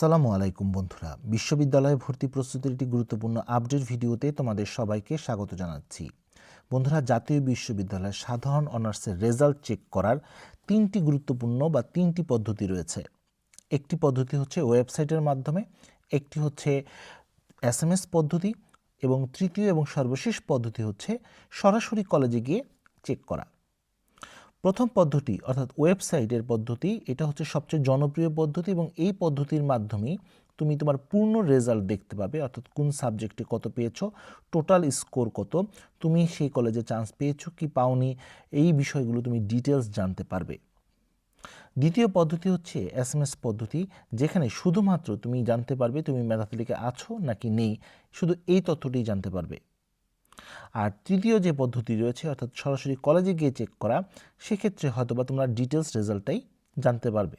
সালামু আলাইকুম বন্ধুরা। বিশ্ববিদ্যালয়ে ভর্তি প্রস্তুতির একটি গুরুত্বপূর্ণ আপডেট ভিডিওতে তোমাদের সবাইকে স্বাগত জানাচ্ছি। বন্ধুরা, জাতীয় বিশ্ববিদ্যালয়ের সাধারণ অনার্সের রেজাল্ট চেক করার তিনটি গুরুত্বপূর্ণ বা তিনটি পদ্ধতি রয়েছে। একটি পদ্ধতি হচ্ছে ওয়েবসাইটের মাধ্যমে, একটি হচ্ছে এস এম এস পদ্ধতি এবং তৃতীয় এবং সর্বশেষ পদ্ধতি হচ্ছে সরাসরি কলেজে গিয়ে চেক করা। প্রথম পদ্ধতি, অর্থাৎ ওয়েবসাইটের পদ্ধতি, এটা হচ্ছে সবচেয়ে জনপ্রিয় পদ্ধতি এবং এই পদ্ধতির মাধ্যমেই তুমি তোমার পূর্ণ রেজাল্ট দেখতে পাবে, অর্থাৎ কোন সাবজেক্টে কত পেয়েছ, টোটাল স্কোর কত, তুমি সেই কলেজে চান্স পেয়েছ কি পাওনি, এই বিষয়গুলো তুমি ডিটেলস জানতে পারবে। দ্বিতীয় পদ্ধতি হচ্ছে এস এম এস পদ্ধতি, যেখানে শুধুমাত্র তুমি জানতে পারবে তুমি মেধা তালিকায় আছো নাকি নেই, শুধু এই তথ্যটি জানতে পারবে। আর তৃতীয় যে পদ্ধতি রয়েছে, অর্থাৎ সরাসরি কলেজে গিয়ে চেক করা, সেক্ষেত্রে হয়তো বা তোমরা ডিটেলস রেজাল্টটাই জানতে পারবে।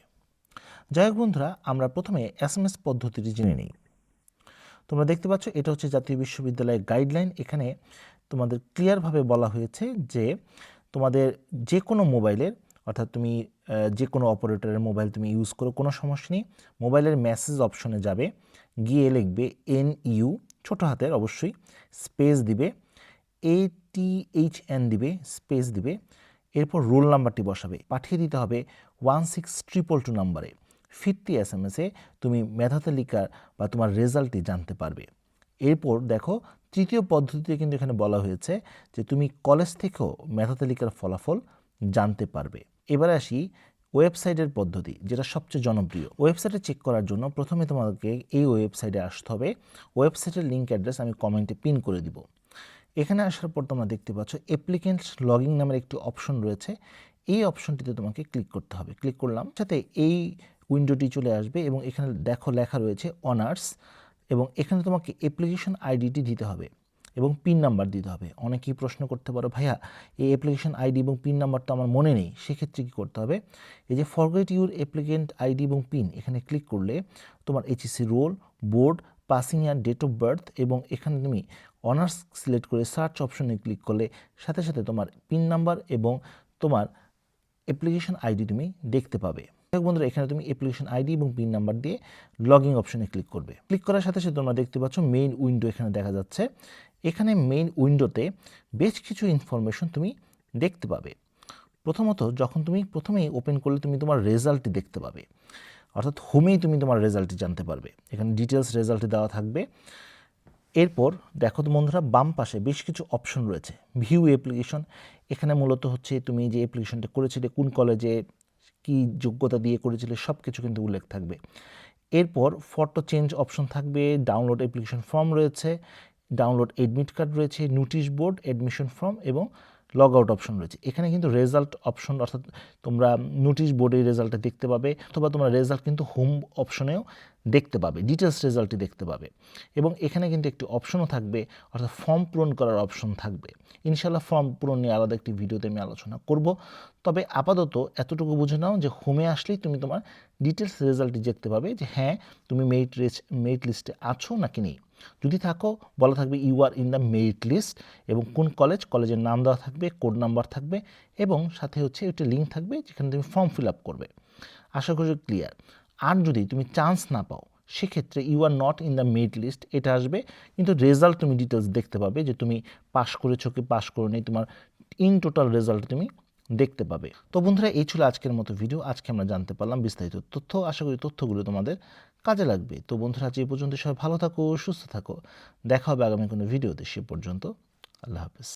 যাই হোক বন্ধুরা, আমরা প্রথমে এস এম এস পদ্ধতিটি জেনে নিই। তোমরা দেখতে পাচ্ছ, এটা হচ্ছে জাতীয় বিশ্ববিদ্যালয়ের গাইডলাইন এখানে তোমাদের ক্লিয়ারভাবে বলা হয়েছে যে তোমাদের যে কোনো মোবাইলের অর্থাৎ তুমি যে কোনো অপারেটরের মোবাইল তুমি ইউজ করো, কোনো সমস্যা নেই। মোবাইলের মেসেজ অপশনে যাবে, গিয়ে লিখবে এন ইউ ছোটো হাতের অবশ্যই স্পেস দিবে। এ এন দিবে স্পেস দিবে, এরপর রোল নাম্বারটি বসাবে, পাঠিয়ে দিতে হবে ওয়ান সিক্স ট্রিপল টু নাম্বারে ফিরতি এস এম এসে তুমি মেধা তালিকার বা তোমার রেজাল্টটি জানতে পারবে। এরপর দেখো তৃতীয় পদ্ধতিতে কিন্তু এখানে বলা হয়েছে যে তুমি কলেজ থেকেও মেধা তালিকার ফলাফল জানতে পারবে। এবারে আসি ওয়েবসাইটের পদ্ধতি, যেটা সবচেয়ে জনপ্রিয়। ওয়েবসাইটে চেক করার জন্য প্রথমে তোমাকে এই ওয়েবসাইটে আসতে হবে। ওয়েবসাইটের লিঙ্ক অ্যাড্রেস আমি কমেন্টে পিন করে দিব। এখানে আসার পর তোমরা দেখতে পাচ্ছ অ্যাপ্লিকেন্টস লগিং নামের একটি অপশন রয়েছে। এই অপশনটিতে তোমাকে ক্লিক করতে হবে। ক্লিক করলাম, সাথে এই উইন্ডোটি চলে আসবে এবং এখানে দেখো লেখা রয়েছে অনার্স এবং এখানে তোমাকে অ্যাপ্লিকেশন আইডিটি দিতে হবে এবং পিন নাম্বার দিতে হবে। অনেকেই প্রশ্ন করতে পারো, ভাইয়া, এই অ্যাপ্লিকেশন আইডি এবং পিন নাম্বার তো আমার মনে নেই। সেক্ষেত্রে কী করতে হবে? এই যে ফরগেট ইউর অ্যাপ্লিকেন্ট আইডি এবং পিন এখানে ক্লিক করলে তোমার HSC roll board passing year date of birth এবং এখানে তুমি অনার্স সিলেক্ট করে সার্চ অপশনে ক্লিক করলে সাথে সাথে তোমার পিন নাম্বার এবং তোমার অ্যাপ্লিকেশন আইডি তুমি দেখতে পাবে। বন্ধুরা, এখানে তুমি অ্যাপ্লিকেশন আইডি এবং পিন নাম্বার দিয়ে লগিং অপশনে ক্লিক করবে। ক্লিক করার সাথে সাথে তোমরা দেখতে পাচ্ছ মেইন উইন্ডো এখানে দেখা যাচ্ছে। এখানে মেইন উইন্ডোতে বেশ কিছু ইনফরমেশন তুমি দেখতে পাবে। প্রথমত, যখন তুমি প্রথমেই ওপেন করলে তুমি তোমার রেজাল্টটি দেখতে পাবে। অর্থাৎ হোমেই তুমি তোমার রেজাল্টটি জানতে পারবে। এখানে ডিটেলস রেজাল্টটি দেওয়া থাকবে। এরপর দেখো তো বন্ধুরা, বাম পাশে বেশ কিছু অপশন রয়েছে। ভিউ অ্যাপ্লিকেশন এখানে মূলত হচ্ছে তুমি যে অ্যাপ্লিকেশনটা করেছিলে, কোন কলেজে কি যোগ্যতা দিয়ে করেছিলে সব কিছু কিন্তু উল্লেখ থাকবে। এরপর ফটো চেঞ্জ অপশন থাকবে ডাউনলোড অ্যাপ্লিকেশন ফর্ম রয়েছে ডাউনলোড এডমিট কার্ড রয়েছে নোটিশ বোর্ড অ্যাডমিশন ফর্ম এবং লগ আউট অপশন রয়েছে। এখানে কিন্তু রেজাল্ট অপশন অর্থাৎ তোমরা নোটিশ বোর্ডের রেজাল্টটা দেখতে পাবে অথবা তোমরা রেজাল্ট কিন্তু হোম অপশনেও দেখতে পাবে ডিটেলস রেজাল্টটি দেখতে পাবে। এবং এখানে কিন্তু একটি অপশনও থাকবে, অর্থাৎ ফর্ম পূরণ করার অপশন থাকবে। ইনশাল্লাহ ফর্ম পূরণ নিয়ে আলাদা একটি ভিডিওতে আমি আলোচনা করব। তবে আপাতত এতটুকু বুঝে নাও যে হোমে আসলেই তুমি তোমার ডিটেলস রেজাল্টটি দেখতে পাবে যে হ্যাঁ তুমি মেরিট লিস্ট মেরিট লিস্টে আছো নাকি নেই। যদি থাকো, বলা থাকবে you are in the merit list এবং কোন কলেজ কলেজের নাম দেওয়া থাকবে কোড নাম্বার থাকবে এবং সাথে হচ্ছে একটি লিঙ্ক থাকবে যেখানে তুমি ফর্ম ফিল আপ করবে। আশা করি ক্লিয়ার আর যদি তুমি চান্স না পাও, সেক্ষেত্রে you are not in the merit list এটা আসবে। কিন্তু রেজাল্ট তুমি ডিটেলস দেখতে পাবে যে তুমি পাশ করেছ কি পাস করো নি তোমার ইন টোটাল রেজাল্ট তুমি দেখতে পাবে। তো বন্ধুরা, এই ছিল আজকের মতো ভিডিও আজকে আমরা জানতে পারলাম বিস্তারিত তথ্য। আশা করি তথ্যগুলো তোমাদের কাজে লাগবে। তো বন্ধুরা, আজ এই পর্যন্ত সবাই ভালো থাকো, সুস্থ থাকো। দেখা হবে আগামী কোনো ভিডিওতে। সে পর্যন্ত আল্লাহ হাফেজ।